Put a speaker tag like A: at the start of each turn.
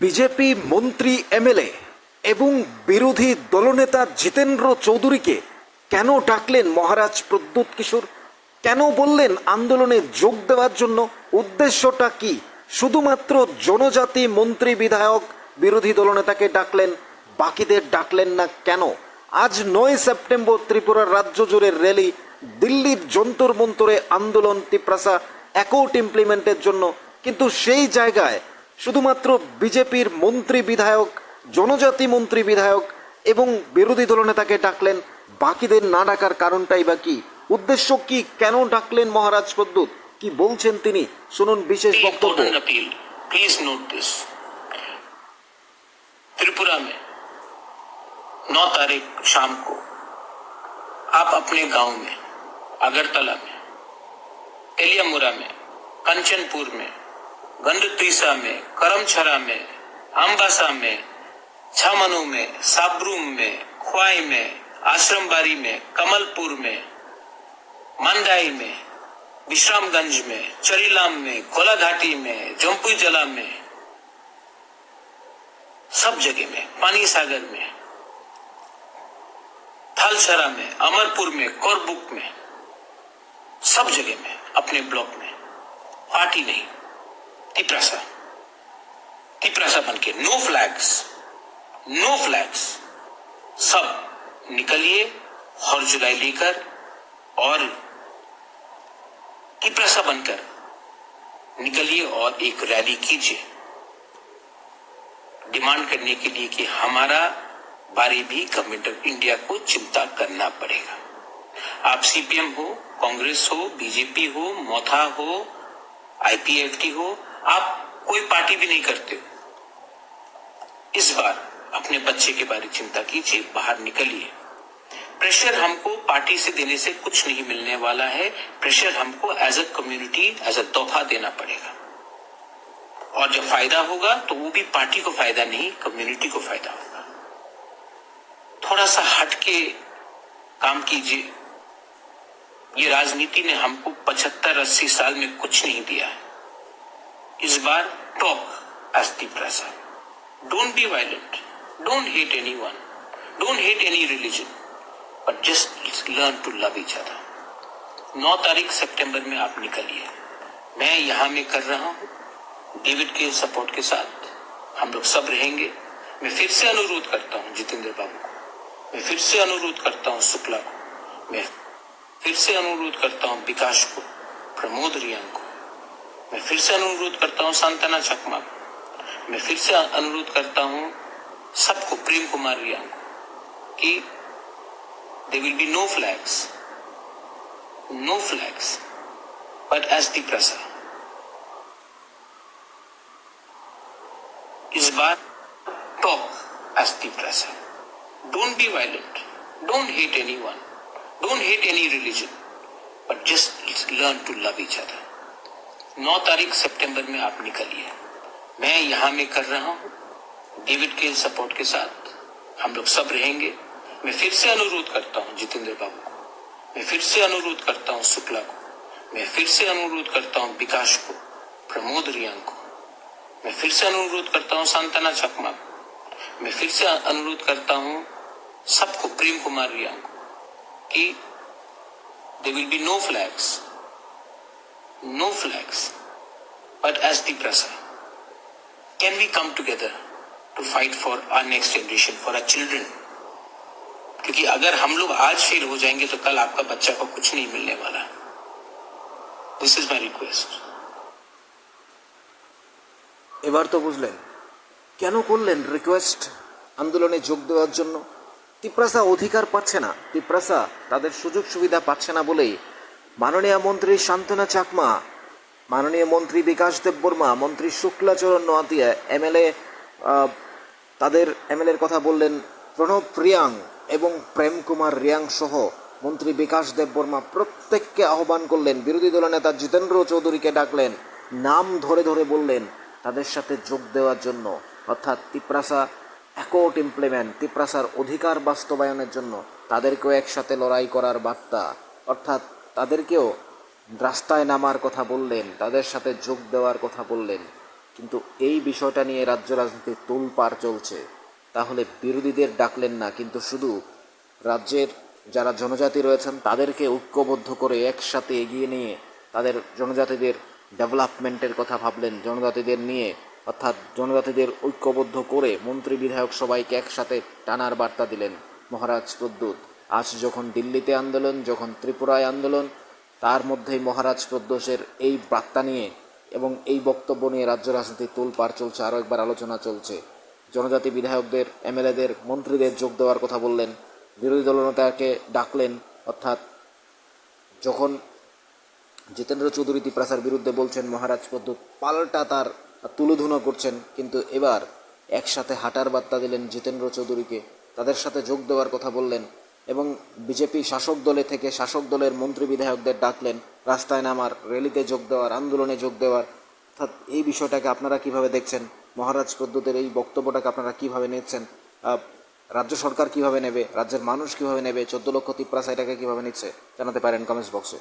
A: BJP মন্ত্রী MLA এবং বিরোধী দলনেতা জিতেন্দ্র চৌধুরীকে কেন ডাকলেন মহারাজ প্রদ্যুৎ কিশোর? কেন বললেন আন্দোলনে যোগ দেওয়ার জন্য? উদ্দেশ্যটা কি? শুধুমাত্র জনজাতি মন্ত্রী বিধায়ক বিরোধী দলনেতাকে ডাকলেন, বাকিদের ডাকলেন না কেন? আজ নয় সেপ্টেম্বর ত্রিপুরার রাজ্য জুড়ে র্যালি, দিল্লির যন্তর মন্তরে আন্দোলন, তিপ্রাসা অ্যাকোর্ট ইমপ্লিমেন্টের জন্য। কিন্তু সেই জায়গায় শুধুমাত্র বিজেপির মন্ত্রী বিধায়ক জনজাতি মন্ত্রী বিধায়ক এবং বিরোধী দলনেতাকে ডাকলেন বাকিদের না ডাকার কারণটাই বা কি উদ্দেশ্য কি কেন ডাকলেন মহারাজ প্রদ্যুৎ কি বলছেন তিনি শুনুন বিশেষ বক্তব্য
B: important appeal. Please note this. Tripura में 9 तारीख शाम को आप अपने गांव में अगरतला में एलियामुरा में कंचनपुर में गंडतीसा में, करमछरा में अम्बासा में, छामनू में, साबरूम में, ख्वाई में, आश्रमबारी में, कमलपुर में मंडाई में, विश्रामगंज में, चरीलाम में, कोलाघाटी में जम्पू जला में, सब जगह में, पानी सागर में, थालछरा में, अमरपुर में, कोरबुक में, सब जगह में, अपने ब्लॉक में, पार्टी नहीं। तिपरासा तिपरासा बन के नो फ्लैग्स नो फ्लैग्स सब निकलिए हर जुलाई लेकर और की प्रसा बनकर निकलिए और एक रैली कीजिए। डिमांड करने के लिए कि हमारा बारे भी गवर्नमेंट ऑफ़ इंडिया को चिंता करना पड़ेगा। आप सीपीएम हो कांग्रेस हो बीजेपी हो मोथा हो आईपीएफटी हो आप कोई पार्टी भी नहीं करते हो। इस बार अपने बच्चे के बारे चिंता कीजिए, बाहर निकलिए। प्रेशर हमको पार्टी से देने से कुछ नहीं मिलने वाला है। प्रेशर हमको as a community as a तोहफा देना पड़ेगा। और जब फ़ायदा होगा तो वो भी पार्टी को फ़ायदा नहीं कम्युनिटी को फ़ायदा होगा। थोड़ा सा हट के काम कीजिए। ये राजनीति ने हमको 75-80 साल में कुछ नहीं दिया है। इस बार talk as the present don't be violent don't hate anyone don't hate any religion but just learn to love each other. नौ तारीख सितंबर में आप निकलिए। मैं यहाँ में कर रहा हूँ। डेविड के सपोर्ट के साथ हम लोग सब रहेंगे। मैं फिर से अनुरोध करता हूँ जितेंद्र बाबू को। मैं फिर से अनुरोध करता हूँ शुक्ला को। मैं फिर से अनुरोध करता हूँ विकास को, प्रमोद रियांग को। मैं फिर से अनुरोध करता हूँ सांतना चकमा मैं फिर से अनुरोध करता हूँ, सबको प्रेम कुमार रिया, कि they will be no flags no flags but as the प्रसा इस बार talk as the प्रसा don't be violent don't hate anyone don't hate any religion but just learn to love each other 9 तारीख सितंबर में आप निकलिए। मैं यहाँ में कर रहा हूँ। डेविड के सपोर्ट के साथ हम लोग सब रहेंगे। मैं फिर से अनुरोध करता हूँ जितेंद्र बाबू को। मैं फिर से अनुरोध करता हूँ शुक्ला को। मैं फिर से अनुरोध करता हूँ विकास को, प्रमोद रियांग को। मैं फिर से अनुरोध करता हूँ सांतना चकमा को। मैं फिर से अनुरोध करता हूँ सबको, प्रेम कुमार रियांग को, कि they will be no flags no flags but as the प्रसा can we come together to fight for our next generation for our children क्योंकि अगर हम लोग आज फेल हो जाएंगे तो कल आपका बच्चा को कुछ नहीं मिलने वाला दिस इज माई रिक्वेस्ट
A: এবার তো বুঝলেন কেন করলেন রিকোয়েস্ট আন্দোলনে যোগ দেওয়ার জন্য তিপ্রাসা অধিকার পাচ্ছে না তিপ্রাসা তাদের সুযোগ সুবিধা পাচ্ছে না বলেই মাননীয় মন্ত্রী শান্তনা চাকমা, মাননীয় মন্ত্রী বিকাশ দেব বর্মা মন্ত্রী শুক্লাচরণ নোয়াতিয়া এমএলএ তাদের এমএলএর কথা বললেন প্রণব রিয়াং এবং প্রেম কুমার রিয়াং সহ মন্ত্রী বিকাশ দেব বর্মা প্রত্যেককে আহ্বান করলেন, বিরোধী দলনেতা জিতেন্দ্র চৌধুরীকে ডাকলেন, নাম ধরে ধরে বললেন তাদের সাথে যোগ দেওয়ার জন্য। অর্থাৎ তিপ্রাসা অ্যাকোর্ট ইমপ্লিমেন্ট তিপ্রাসার অধিকার বাস্তবায়নের জন্য তাদেরকেও একসাথে লড়াই করার বার্তা। অর্থাৎ তাদেরকেও রাস্তায় নামার কথা বললেন, তাদের সাথে যোগ দেওয়ার কথা বললেন। কিন্তু এই বিষয়টা নিয়ে রাজ্য রাজনীতি তোলপাড় চলছে। তাহলে বিরোধীদের ডাকলেন না, কিন্তু শুধু রাজ্যের যারা জনজাতি রয়েছেন, তাদেরকে ঐক্যবদ্ধ করে একসাথে এগিয়ে নিয়ে তাদের জনজাতিদের ডেভেলপমেন্টের কথা ভাবলেন, জনজাতিদের নিয়ে, অর্থাৎ জনজাতিদের ঐক্যবদ্ধ করে মন্ত্রী বিধায়ক সবাইকে একসাথে টানার বার্তা দিলেন মহারাজ প্রদ্যুৎ আজ যখন দিল্লিতে আন্দোলন, যখন ত্রিপুরায় আন্দোলন, তার মধ্যেই মহারাজ প্রদ্যোষের এই বার্তা নিয়ে এবং এই বক্তব্য নিয়ে রাজ্য রাজনীতি তোলপাড় চলছে, আরও একবার আলোচনা চলছে। জনজাতি বিধায়কদের, এমএলএদের, মন্ত্রীদের যোগ দেওয়ার কথা বললেন। বিরোধী দলনেতাকে ডাকলেন, অর্থাৎ যখন জিতেন্দ্র চৌধুরী তিপ্রাসার বিরুদ্ধে বলছেন, মহারাজ পদ্ধত পাল্টা তার তুলোধুনো করছেন, কিন্তু এবার একসাথে হাঁটার বার্তা দিলেন জিতেন্দ্র চৌধুরীকে। তাদের সাথে যোগ দেওয়ার কথা বললেন। এবং বিজেপি শাসক দলে থেকে শাসক দলের মন্ত্রী বিধায়কদের ডাকলেন, রাস্তায় নামার র্যালিতে যোগ দেওয়ার, আন্দোলনে যোগ দেওয়ার। অর্থাৎ এই বিষয়টাকে আপনারা কীভাবে দেখছেন? মহারাজ প্রদ্যুতের এই বক্তব্যটাকে আপনারা কীভাবে নিচ্ছেন? রাজ্য সরকার কীভাবে নেবে? রাজ্যের মানুষ কীভাবে নেবে? চোদ্দ লক্ষ তিপ্রাসা এটাকে কীভাবে নিচ্ছে? জানাতে পারেন কমেন্টস বক্সে